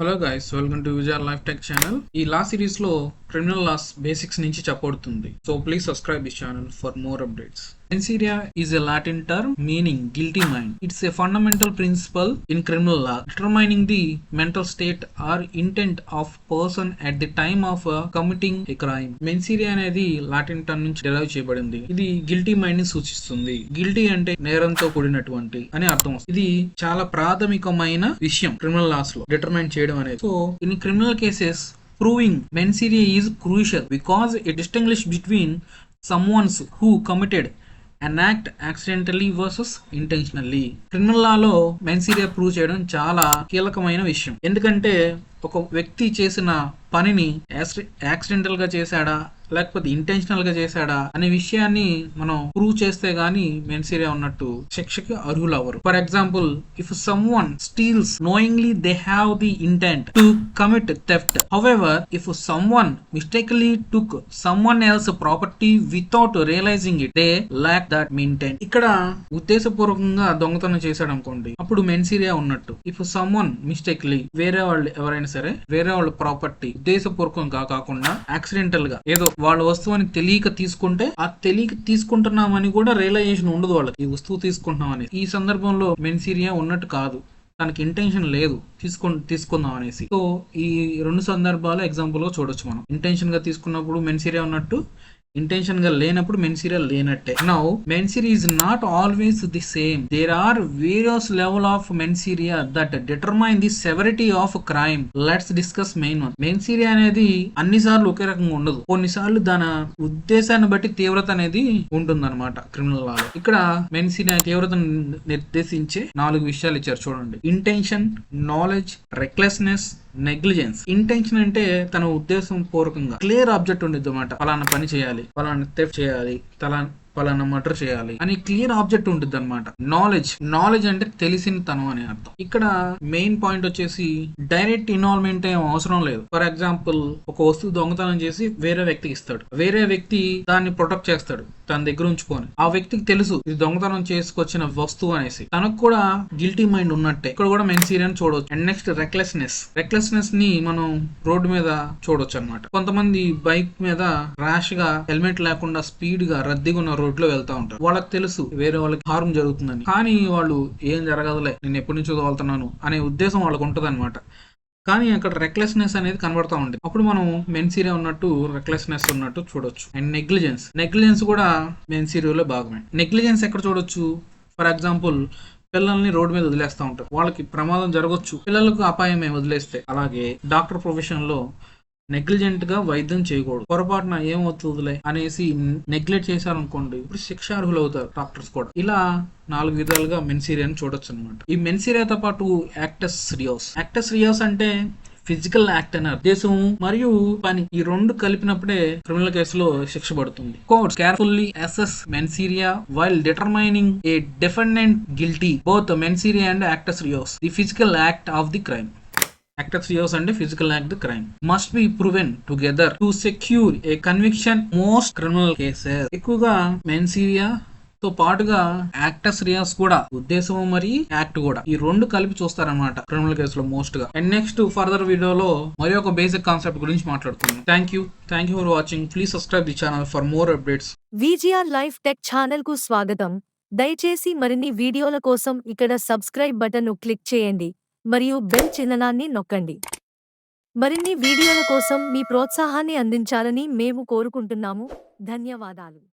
Hello guys welcome to Vijaya life tech channel ఈ law సిరీస్లో criminal laws basics నుంచి చెప్పబడుతుంది. So please subscribe this channel for more updates Mensiria is a Latin term meaning guilty mind. It's a fundamental principle in criminal law determining the mental state or intent of person at the time of uh, committing a crime. Mensiria అనేది Latin term నుంచి derive చేయబడింది ఇది guilty మైండ్ని సూచిస్తుంది guilty అంటే నేరంతో కూడినటువంటి అని అర్థం ఇది చాలా ప్రాథమికమైన విషయం క్రిమినల్ లాస్లో డిటర్మైన్ చేయడం అనేది so in criminal cases proving mensiria is crucial because it distinguish between someones who committed act accidentally versus intentionally criminal Lalo mens rea prove చేయడం చాలా కీలకమైన విషయం. ఎందుకంటే ఒక వ్యక్తి చేసిన పనిని యాక్సిడెంటల్గా చేశాడా? లేకపోతే ఇంటెన్షనల్గా చేశాడా అనే విషయాన్ని మనం ప్రూవ్ చేస్తే గానీ మెన్సీరియా ఉన్నట్టు శిక్షకి అర్హులు అవ్వరు for example if someone steals knowingly they have the intent to commit theft however if someone mistakenly took someone else property without realizing it they lack that intent ఇక్కడ ఉద్దేశపూర్వకంగా దొంగతనం చేశాడు అనుకోండి. అప్పుడు మెన్సీరియా ఉన్నట్టు. ఇఫ్ సమ్ వన్ మిస్టేక్లీ వేరే వాళ్ళు ఎవరైనా సరే వేరే వాళ్ళ ప్రాపర్టీ ఉద్దేశపూర్వకంగా కాకుండా యాక్సిడెంటల్గా ఏదో వాళ్ళ వస్తువుని తెలియక తీసుకుంటే ఆ తెలియక తీసుకుంటున్నామని కూడా రియలైజేషన్ ఉండదు వాళ్ళకి. ఈ వస్తువు తీసుకుంటున్నామని ఈ సందర్భంలో మెన్సీరియా ఉన్నట్టు కాదు. తనకి ఇంటెన్షన్ లేదు. తీసుకు తీసుకుందాం అనేసి సో ఈ రెండు సందర్భాలు ఎగ్జాంపుల్గా చూడొచ్చు మనం. ఇంటెన్షన్గా తీసుకున్నప్పుడు మెన్సీరియా ఉన్నట్టు ఇంటెన్షన్గా లేనప్పుడు మెన్సీరియల్ లేనట్టే. Now mens rea is not always the same there are various level of mens rea that determine the severity of crime let's discuss main one mens rea అనేది అన్ని సార్లు ఒకే రకంగా ఉండదు. కొన్నిసార్లు దాని ఉద్దేశాన్ని బట్టి తీవ్రత అనేది ఉంటుందన్నమాట క్రిమినల్ లాలో ఇక్కడ మెన్సీరియా తీవ్రతను నిర్దేశించే నాలుగు విషయాలు ఇచ్చారు చూడండి. Intention knowledge recklessness negligence. Intention అంటే తన ఉద్దేశం పూర్వకంగా. క్లియర్ ఆబ్జెక్ట్ ఉండేది అనమాట పలానా పని చేయాలి. పలానా తెఫ్ట్ చేయాలి. తలా పలానా మర్డర్ చేయాలి. అని క్లియర్ ఆబ్జెక్ట్ ఉంటుంది అనమాట నాలెడ్జ్ నాలెడ్జ్ అంటే తెలిసిన తనం అని అర్థం. ఇక్కడ మెయిన్ పాయింట్ వచ్చేసి డైరెక్ట్ ఇన్వాల్వ్మెంట్ ఏం అవసరం లేదు. ఫర్ ఎగ్జాంపుల్ ఒక వస్తువు దొంగతనం చేసి వేరే వ్యక్తికి ఇస్తాడు. వేరే వ్యక్తి దాన్ని ప్రొటెక్ట్ చేస్తాడు తన దగ్గర ఉంచుకొని. ఆ వ్యక్తికి తెలుసు ఇది దొంగతనం చేసుకొచ్చిన వస్తువు అనేసి. తనకు కూడా గిల్టీ మైండ్ ఉన్నట్టే. ఇక్కడ కూడా మెన్సీరియన్ చూడవచ్చు అండ్ నెక్స్ట్ రెక్లెస్నెస్ రెక్లెస్నెస్ని మనం రోడ్డు మీద చూడొచ్చు అనమాట కొంతమంది బైక్ మీద ర్యాష్గా హెల్మెట్ లేకుండా స్పీడ్గా రద్దీగా ఉన్న రోడ్లో వెళ్తా ఉంటారు. వాళ్ళకి తెలుసు వేరే వాళ్ళకి హార్మ్ జరుగుతుందని. కానీ వాళ్ళు ఏం జరగదులే నేను ఎప్పటి నుంచో తోలుతున్నాను అనే ఉద్దేశం వాళ్ళకు ఉంటుంది కానీ అక్కడ రెక్లెస్నెస్ అనేది కనబడతా ఉంటుంది. అప్పుడు మనం మెన్సీరియా ఉన్నట్టు రెక్లెస్నెస్ ఉన్నట్టు చూడొచ్చు. అండ్ నెగ్లిజెన్స్ నెగ్లిజెన్స్ కూడా మెన్సీరియాలో భాగమే. నెగ్లిజెన్స్ ఎక్కడ చూడొచ్చు? ఫర్ ఎగ్జాంపుల్ పిల్లల్ని రోడ్డు మీద వదిలేస్తూ ఉంటారు. వాళ్ళకి ప్రమాదం జరగవచ్చు పిల్లలకు అపాయమే వదిలేస్తే. అలాగే డాక్టర్ ప్రొఫెషన్లో నెగ్లిజెంట్గా వైద్యం చేయకూడదు. పొరపాటున ఏమవుతుందిలే అనేసి నెగ్లెక్ట్ చేశారనుకోండి ఇప్పుడు శిక్షార్హులు అవుతారు డాక్టర్స్ కూడా. ఇలా నాలుగు విధాలుగా మెన్సీరియాని చూడొచ్చు అనమాట ఈ మెన్సీరియాతో పాటు యాక్టస్ రియోస్. యాక్టస్ రియోస్ అంటే ఫిజికల్ యాక్ట్ అనే దేశం మరియు పని ఈ రెండు కలిపినప్పుడే క్రిమినల్ కేసులో శిక్ష పడుతుంది. Court carefully assess mens rea while determining a defendant guilty both mens rea and actus reus. The physical act of the crime. Actus reus అంటే physical act the crime must be proven together to secure a conviction most criminal cases ఎక్కువగా mens rea తో పాటుగా actors రియాస్ కూడా ఉద్దేశం మరి act కూడా. ఈ రెండు కలిపి చూస్తారనమాట క్రిమినల్ కేసులో మోస్ట్గా. అండ్ నెక్స్ట్ ఫర్దర్ వీడియోలో మరి ఒక బేసిక్ కాన్సెప్ట్ గురించి మాట్లాడుతున్నాం thank you thank you for watching please subscribe the channel for more updates VGR life tech ఛానల్కు స్వాగతం. దయచేసి మరిన్ని వీడియోల కోసం ఇక్కడ సబ్స్క్రైబ్ బటన్ను క్లిక్ చేయండి. మరియు బెల్ చిహ్నాన్ని నొక్కండి. మరిన్ని వీడియోల కోసం మీ ప్రోత్సాహాన్ని అందించాలని మేము కోరుకుంటున్నాము. ధన్యవాదాలు.